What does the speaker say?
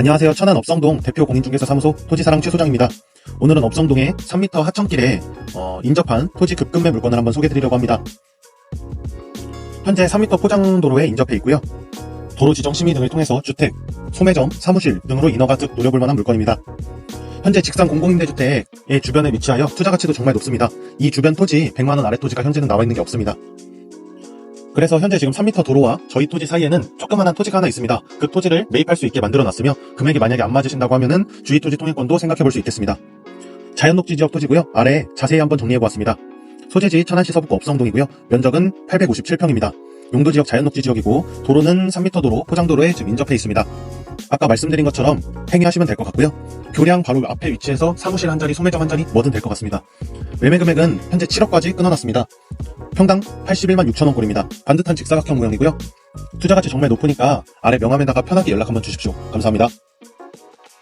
안녕하세요. 천안 업성동 대표 공인중개사 사무소 토지사랑 최 소장입니다. 오늘은 업성동의 3m 하천길에 어, 인접한 토지 급급매 물건을 한번 소개해드리려고 합니다. 현재 3m 포장도로에 인접해 있고요. 도로 지정 심의 등을 통해서 주택, 소매점, 사무실 등으로 인허가 득 노려볼 만한 물건입니다. 현재 직상 공공임대주택의 주변에 위치하여 투자 가치도 정말 높습니다. 이 주변 토지 100만원 아래 토지가 현재는 나와 있는 게 없습니다. 그래서 현재 지금 3m 도로와 저희 토지 사이에는 조그만한 토지가 하나 있습니다. 그 토지를 매입할 수 있게 만들어 놨으며 금액이 만약에 안 맞으신다고 하면은 주의 토지 통행권도 생각해 볼 수 있겠습니다. 자연 녹지 지역 토지고요. 아래 자세히 한번 정리해 보았습니다. 소재지 천안시 서북구 업성동이고요. 면적은 857평입니다. 용도 지역 자연 녹지 지역이고 도로는 3m 도로 포장도로에 지금 인접해 있습니다. 아까 말씀드린 것처럼 행위하시면 될 것 같고요. 교량 바로 앞에 위치해서 사무실 한 자리, 소매점 한 자리 뭐든 될 것 같습니다. 매매 금액은 현재 7억까지 끊어놨습니다. 평당 81만 6천원 꼴입니다. 반듯한 직사각형 모형이고요. 투자 가치 정말 높으니까 아래 명함에다가 편하게 연락 한번 주십시오. 감사합니다.